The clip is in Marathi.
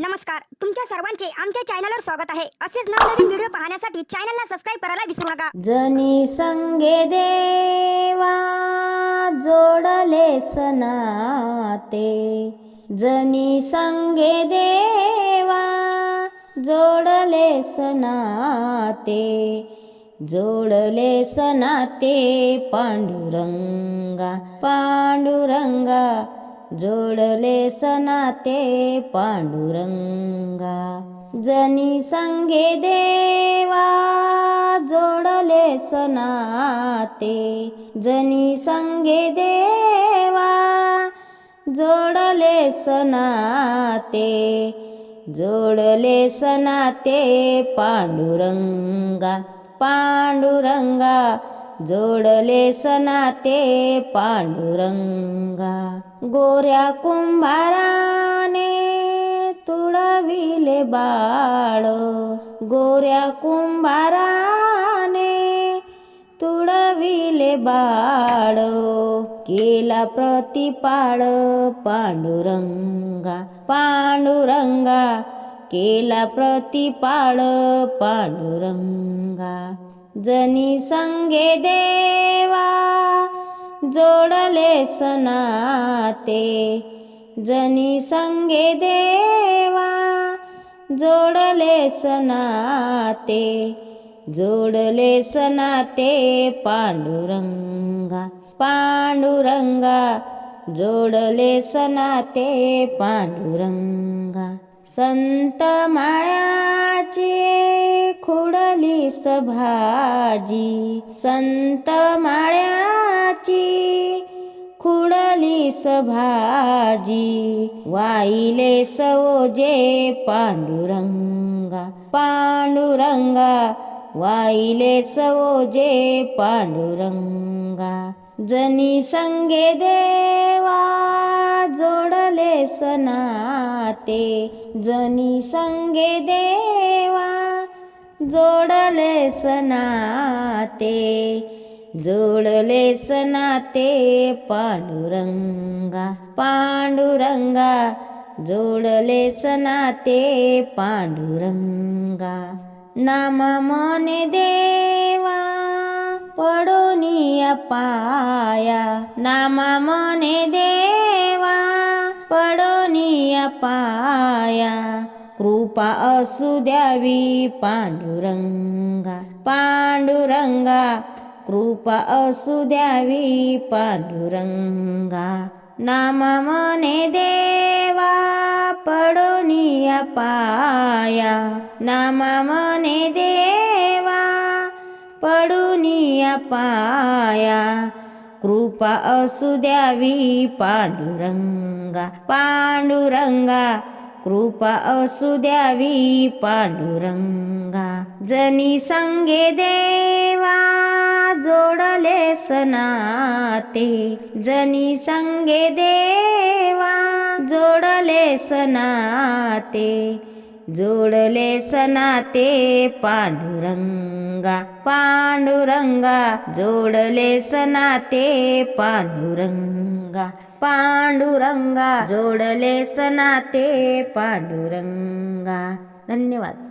नमस्कार तुमच्या सर्वांचे आमच्या चॅनलवर स्वागत आहे. असेच नवनवीन व्हिडिओ पाहण्यासाठी चॅनलला सबस्क्राईब करायला विसरू नका. जनी संगे देवा जोडले सनाते. जनी संगे देवा जोडले सनाते. जोडले सनाते पांडुरंगा पांडुरंगा. जोडले सनाते पांडुरंगा. जनी संगे देवा जोडले सनाते. जनी संगे देवा जोडले सनाते. जोडले सनाते पांडुरंगा पांडुरंगा. जोडले सनाते पांडुरंगा गोऱ्या कुंभाराने तुडविले बाळ. गोऱ्या कुंभाराने तुडविले बाळ. केला प्रतिपाळ पांडुरंगा पांडुरंगा. केला प्रतिपाळ पांडुरंगा. जनी संगे देवा जोडले सनाते. जनी संगे देवा जोडले सनाते. जोडले सनाते पांडुरंगा पांडुरंगा. जोडले सनाते पांडुरंगा. संत माळ्या खुडली भाजी संत माळ्याची खुडली सभाजी वाईले सवजे पांडुरंगा पांडुरंगा वाईले सवजे पांडुरंगा जनी संगे देवा जोडले सनाते जनी संगे देवा जोडले सनाते जोडले सनाते पांडुरंगा पांडुरंगा जोडले सनाते पांडुरंगा. नाम मने देवा पडोनिया पाया नाम मने देवा पडोनिया पाया कृपा असू द्यावी. पांडुरंगा पांडुरंगा कृपा असू द्यावी. पांडुरंगा नामा मने देवा पडोनिया पाया. नामा मने देवा पडुनिया पाया. कृपा असू द्यावी. पांडुरंगा पांडुरंगा कृपा असू द्यावी पांडुरंगा. जनी संगे देवा जोडले सनाते. जनी संगे देवा जोडले सनाते. जोडले सनाते पांडुरंगा पांडुरंगा जोडले सनाते पांडुरंगा पांडुरंगा जोडले सनाते पांडुरंगा. धन्यवाद.